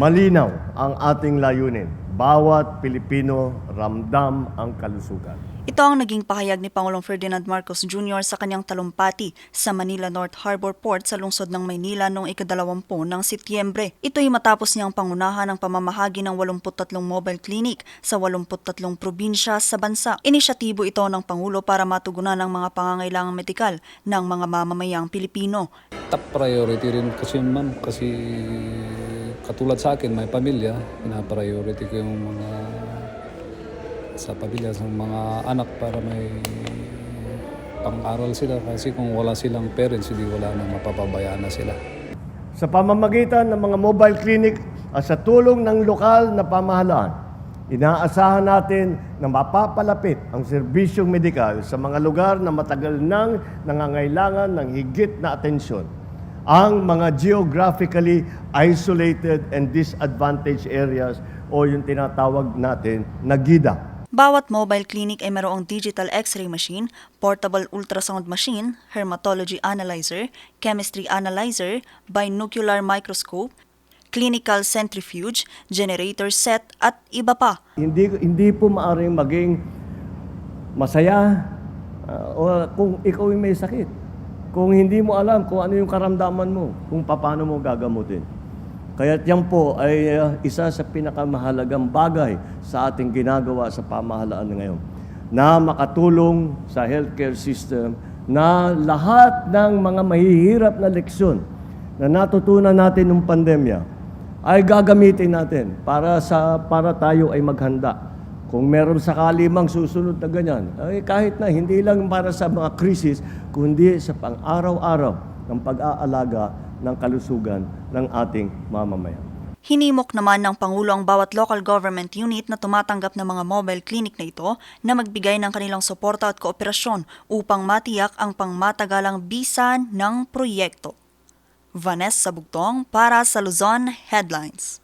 Malinaw ang ating layunin. Bawat Pilipino ramdam ang kalusugan. Ito ang naging pahayag ni Pangulong Ferdinand Marcos Jr. sa kanyang talumpati sa Manila North Harbor Port sa lungsod ng Maynila noong ikadalawampu ng Setyembre. Ito'y matapos niyang pangunahan ang pamamahagi ng 83 mobile clinic sa 83 probinsya sa bansa. Inisyatibo ito ng Pangulo para matugunan ang mga pangangailangang medikal ng mga mamamayang Pilipino. top priority rin kasi ma'am kasi katulad sa akin may pamilya pina-priority ko yung mga sa pamilya sa mga anak para may pang-aral sila kasi kung wala silang parents hindi wala na mapapabayaan na sila Sa pamamagitan ng mga mobile clinic at sa tulong ng lokal na pamahalaan, inaasahan natin na mapapalapit ang serbisyong medikal sa mga lugar na matagal nang nangangailangan ng higit na atensyon. Ang mga geographically isolated and disadvantaged areas o yung tinatawag natin na GIDA. Bawat mobile clinic ay mayroong digital x-ray machine, portable ultrasound machine, hermatology analyzer, chemistry analyzer, binocular microscope, clinical centrifuge, generator set at iba pa. Hindi hindi po maaring maging masaya ah, o kung ikaw ay may sakit. Kung hindi mo alam kung ano yung karamdaman mo, kung paano mo gagamutin. Kaya yan po ay ah, isa sa pinakamahalagang bagay sa ating ginagawa sa pamahalaan ngayon na makatulong sa healthcare system na lahat ng mga mahihirap na leksyon na natutunan natin nung pandemya ay gagamitin natin para sa para tayo ay maghanda. Kung meron sakali mang susunod na ganyan, ay kahit na hindi lang para sa mga krisis, kundi sa pang-araw-araw ng pag-aalaga ng kalusugan ng ating mamamayan. Hinimok naman ng Pangulo ang bawat local government unit na tumatanggap ng mga mobile clinic na ito na magbigay ng kanilang suporta at kooperasyon upang matiyak ang pangmatagalang bisa ng proyekto. Vanessa Bugtong para sa Luzon Headlines.